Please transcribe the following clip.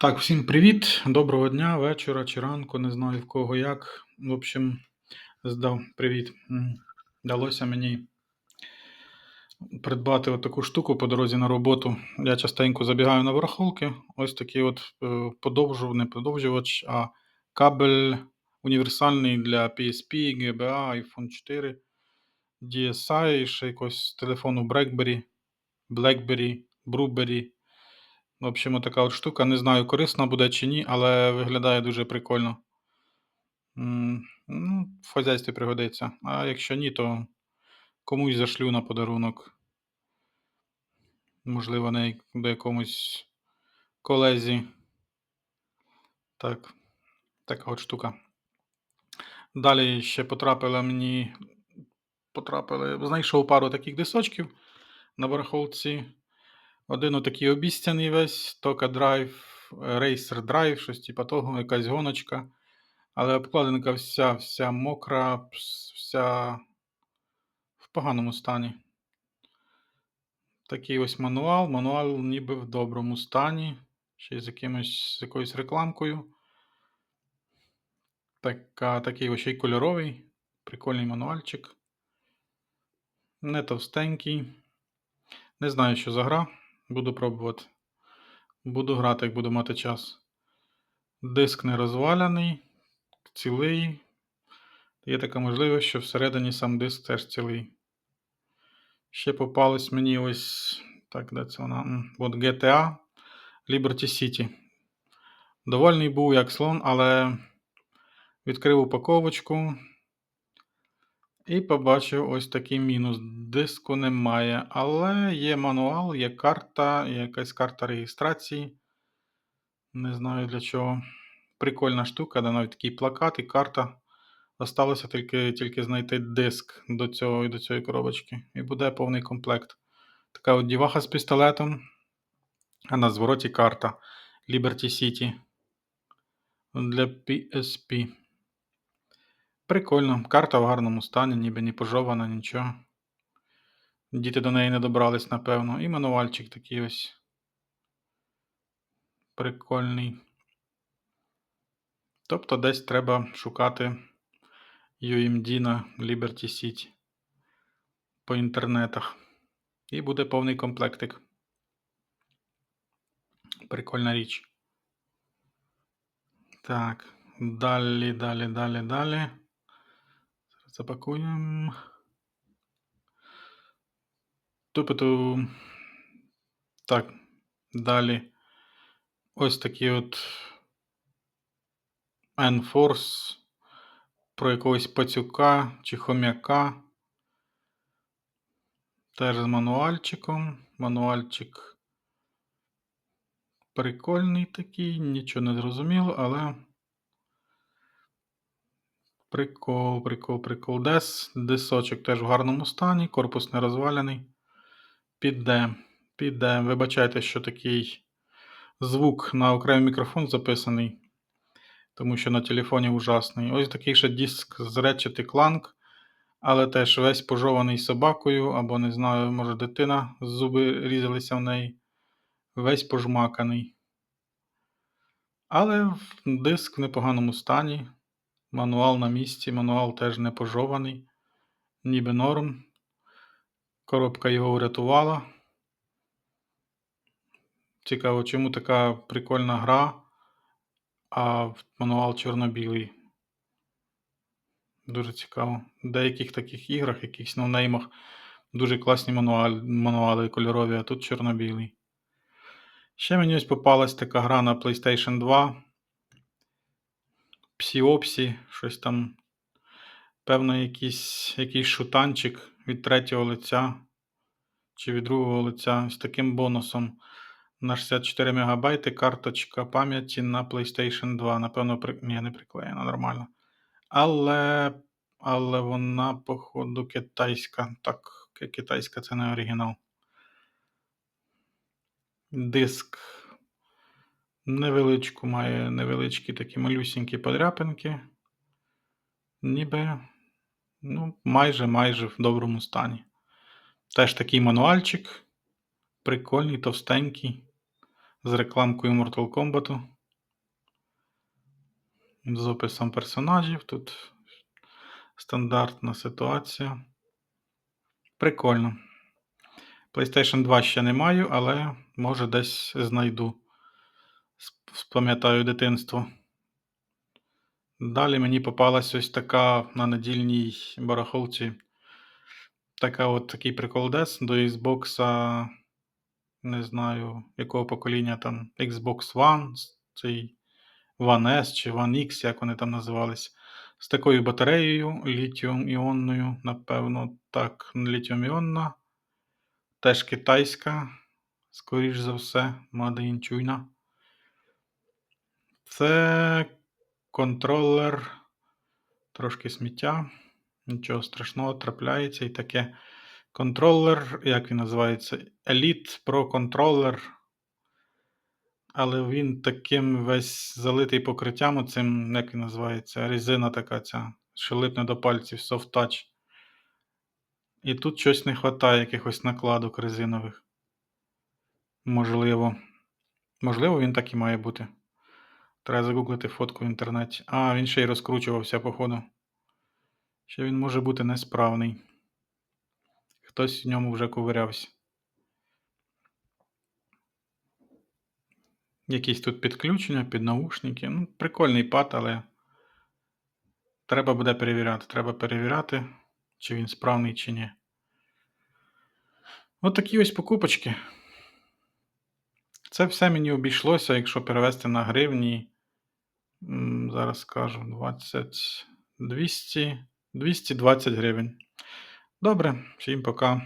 Так, всім привіт, доброго дня, вечора чи ранку, не знаю в кого як. В общем, здав привіт. Вдалося мені придбати отаку штуку по дорозі на роботу. Я частенько забігаю на барахолки. Ось такий от е, подовжувач, не подовжувач, а кабель універсальний для PSP, GBA, iPhone 4, DSi, ще якогось телефону BlackBerry, BlackBerry, Blueberry. В общем, така от штука. Не знаю, корисна буде чи ні, але виглядає дуже прикольно. Ну, в хазяйстві пригодиться. А якщо ні, то комусь зашлю на подарунок. Можливо, на до якомусь колезі. Так, така от штука. Далі ще потрапила мені. Потрапили. Знайшов пару таких дисочків на барахолці. Один отакий обіцяний весь, Toka Drive, Racer Drive, щось типу того, якась гоночка. Але обкладинка вся вся мокра, вся в поганому стані. Такий ось мануал. Мануал ніби в доброму стані. Ще з якимось, з якоюсь рекламкою. Така, такий ось ще й кольоровий. Прикольний мануальчик. Не товстенький. Не знаю, що за гра. Буду пробувати. Буду грати, як буду мати час. Диск не розваляний, цілий. Є така можливість, що всередині сам диск теж цілий. Ще попалась мені ось. Так, де це вона? От GTA Liberty City. Довольний був як слон, але відкрив упаковочку і побачив ось такий мінус. Диску немає, але є мануал, є карта, є якась карта реєстрації. Не знаю для чого. Прикольна штука, де навіть такий плакат і карта. Осталося тільки, тільки знайти диск до цього, до цієї коробочки. І буде повний комплект. Така от діваха з пістолетом. А на звороті карта Liberty City для PSP. Прикольно. Карта в гарному стані, ніби не пожована, нічого. Діти до неї не добрались, напевно. І мануальчик такий ось. Прикольний. Тобто десь треба шукати UMD на Liberty City по інтернетах. І буде повний комплектик. Прикольна річ. Так, далі, далі, далі, далі. Запакуємо. Тупиту. Так, далі. Ось такий от Enforce про якогось пацюка чи хом'яка. Теж з мануальчиком. Мануальчик прикольний такий, нічого не зрозуміло, але. Прикол, прикол, прикол. Дес. Дисочок теж в гарному стані, корпус не розвалений. Піде. Піде. Вибачайте, що такий звук на окремий мікрофон записаний, тому що на телефоні ужасний. Ось такий ще диск з Ratchet Clank, але теж весь пожований собакою, або не знаю, може дитина зуби різалися в неї. Весь пожмаканий. Але диск в непоганому стані. Мануал на місці, мануал теж не пожований, ніби норм. Коробка його врятувала. Цікаво, чому така прикольна гра, а мануал чорно-білий. Дуже цікаво. В деяких таких іграх, якихось ноунеймах, дуже класні мануали, мануали кольорові, а тут чорно-білий. Ще мені ось попалась така гра на PlayStation 2. Псіопсі, щось там. Певно, якийсь, якийсь шутанчик від третього лиця чи від другого лиця з таким бонусом. На 64 МБ карточка пам'яті на PlayStation 2. Напевно, при... Ні, не приклеєна нормально. Але але вона, походу, китайська. Так, китайська це не оригінал. Диск невеличку має невеличкі такі малюсінькі подряпинки. Ніби, ну, майже майже в доброму стані. Теж такий мануальчик. Прикольний, товстенький. з рекламкою Mortal Kombat. З описом персонажів. Тут стандартна ситуація. Прикольно. PlayStation 2 ще не маю, але може десь знайду. Спам'ятаю дитинство. Далі мені попалась ось така на недільній барахолці. Така от такий приколдес до Xbox, не знаю, якого покоління там Xbox One, цей One S чи One X, як вони там називались. З такою батареєю літіум-іонною, напевно, так, літіум-іонна. Теж китайська, скоріш за все, China. Це контролер, трошки сміття. Нічого страшного, трапляється і таке. Контролер, як він називається? Elite Pro Controller. Але він таким весь залитий покриттям, оцим, як він називається, резина така ця, що липне до пальців, soft touch. І тут щось не вистачає, якихось накладок резинових. Можливо. Можливо, він так і має бути. Треба загуглити фотку в інтернеті. А, він ще й розкручувався, походу. Ще він може бути несправний. Хтось в ньому вже ковирявся. Якісь тут підключення під наушники. Ну, прикольний пад, але треба буде перевіряти. Треба перевіряти, чи він справний, чи ні. От такі ось покупочки. Це все мені обійшлося, якщо перевести на гривні. Зараз скажу 20, 200, 220 гривень. Добре, всім пока.